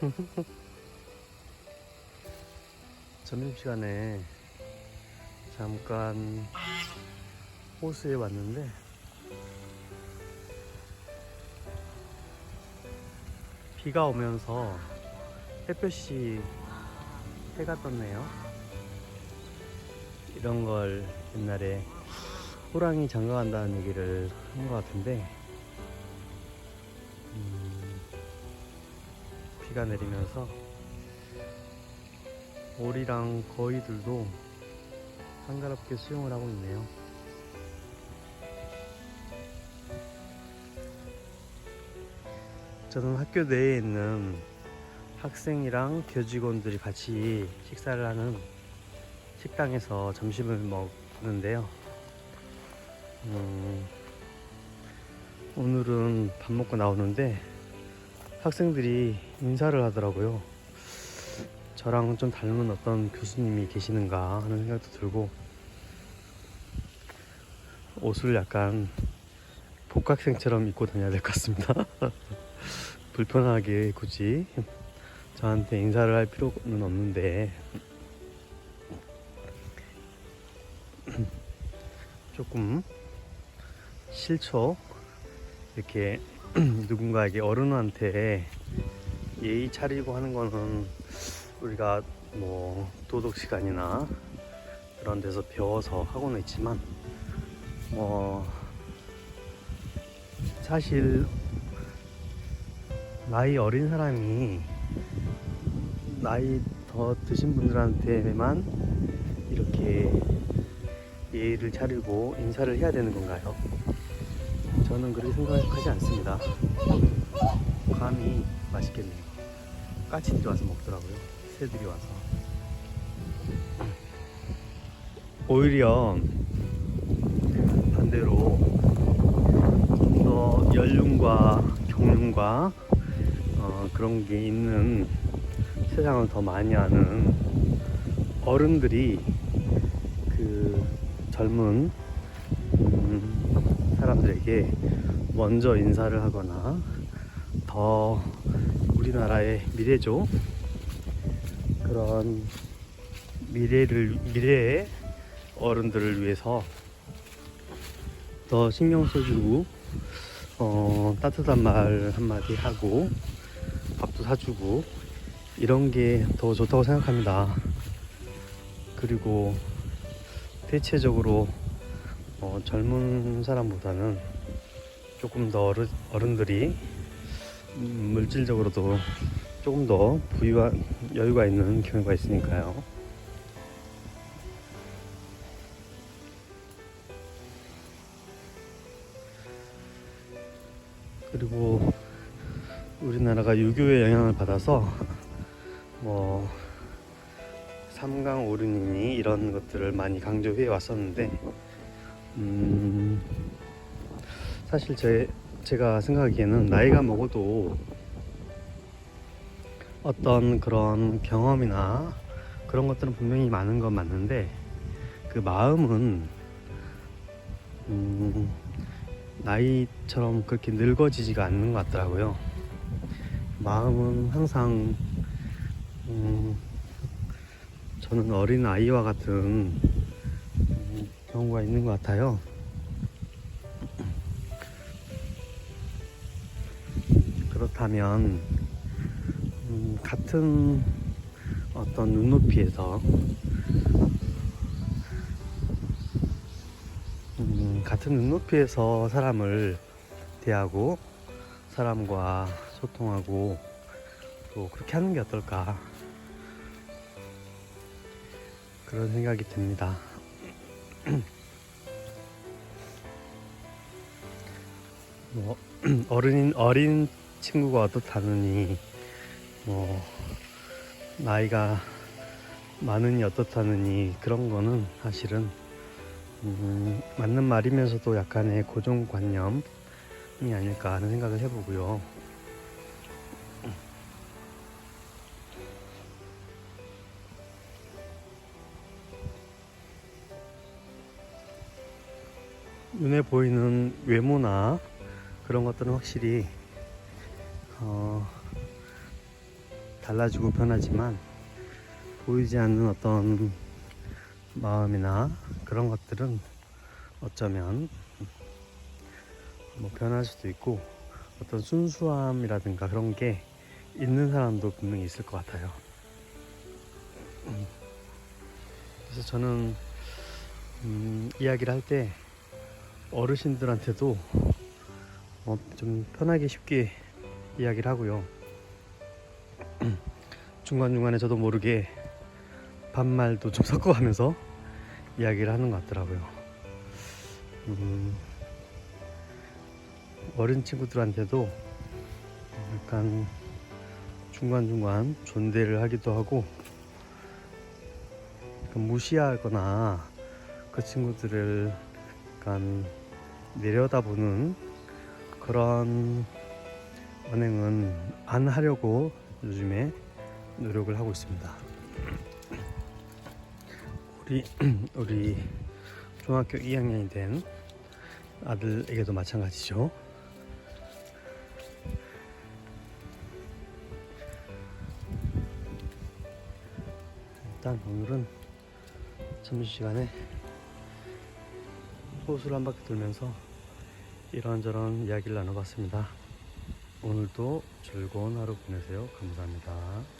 점심시간에 잠깐 호수에 왔는데 비가 오면서 햇볕이 해가 떴네요. 이런 걸 옛날에 호랑이 장가간다는 얘기를 한 것 같은데 비가 내리면서 오리랑 거위들도 한가롭게 수영을 하고 있네요. 저는 학교 내에 있는 학생이랑 교직원들이 같이 식사를 하는 식당에서 점심을 먹는데요. 음, 오늘은 밥 먹고 나오는데 학생들이 인사를 하더라고요. 저랑 좀 닮은 어떤 교수님이 계시는가 하는 생각도 들고 옷을 약간 복학생처럼 입고 다녀야 될 것 같습니다. 불편하게 굳이 저한테 인사를 할 필요는 없는데 조금 싫죠. 이렇게 누군가에게 어른한테 예의 차리고 하는 거는 우리가 뭐 도덕 시간이나 그런 데서 배워서 하고는 있지만 뭐 사실 나이 어린 사람이 나이 더 드신 분들한테만 이렇게 예의를 차리고 인사를 해야 되는 건가요? 저는 그렇게 생각하지 않습니다. 감이 맛있겠네요. 까치들이 와서 먹더라고요. 새들이 와서. 오히려 반대로 좀 더 연륜과 경륜과 어, 그런 게 있는 세상을 더 많이 아는 어른들이 그 젊은 음, 사람들에게 먼저 인사를 하거나 더 우리나라의 미래죠. 그런 미래를 미래의 어른들을 위해서 더 신경 써주고 어, 따뜻한 말 한마디 하고 밥도 사주고 이런 게 더 좋다고 생각합니다. 그리고 대체적으로 어, 젊은 사람보다는 조금 더 어른, 어른들이 음, 물질적으로도 조금 더 부유한 여유가 있는 경우가 있으니까요. 그리고 우리나라가 유교의 영향을 받아서 뭐 삼강 오륜이니 이런 것들을 많이 강조해 왔었는데 음 사실 제 제가 생각하기에는 나이가 먹어도 어떤 그런 경험이나 그런 것들은 분명히 많은 건 맞는데 그 마음은 음, 나이처럼 그렇게 늙어지지가 않는 것 같더라고요. 마음은 항상 음, 저는 어린 아이와 같은 음, 경우가 있는 것 같아요. 그렇다면 음, 같은 어떤 눈높이에서 음, 같은 눈높이에서 사람을 대하고 사람과 소통하고 또 그렇게 하는 게 어떨까 그런 생각이 듭니다. 뭐 어린 어린 친구가 어떻다느니 뭐 나이가 많으니 어떻다느니 그런 거는 사실은 음, 맞는 말이면서도 약간의 고정관념이 아닐까 하는 생각을 해보고요. 눈에 보이는 외모나 그런 것들은 확실히 어, 달라지고 변하지만 보이지 않는 어떤 마음이나 그런 것들은 어쩌면 뭐 변할 수도 있고 어떤 순수함이라든가 그런 게 있는 사람도 분명히 있을 것 같아요. 음. 그래서 저는 음, 이야기를 할때 어르신들한테도 어, 좀 편하게 쉽게 이야기를 하고요. 중간중간에 저도 모르게 반말도 좀 섞어가면서 이야기를 하는 것 같더라고요. 음, 어린 친구들한테도 약간 중간중간 존대를 하기도 하고 무시하거나 그 친구들을 약간 내려다보는 그런 언행은 안 하려고 요즘에 노력을 하고 있습니다. 우리 우리 중학교 2학년이 된 아들에게도 마찬가지죠. 일단 오늘은 점심시간에 호수를 한 바퀴 돌면서 이런저런 이야기를 나눠봤습니다. 오늘도 즐거운 하루 보내세요. 감사합니다.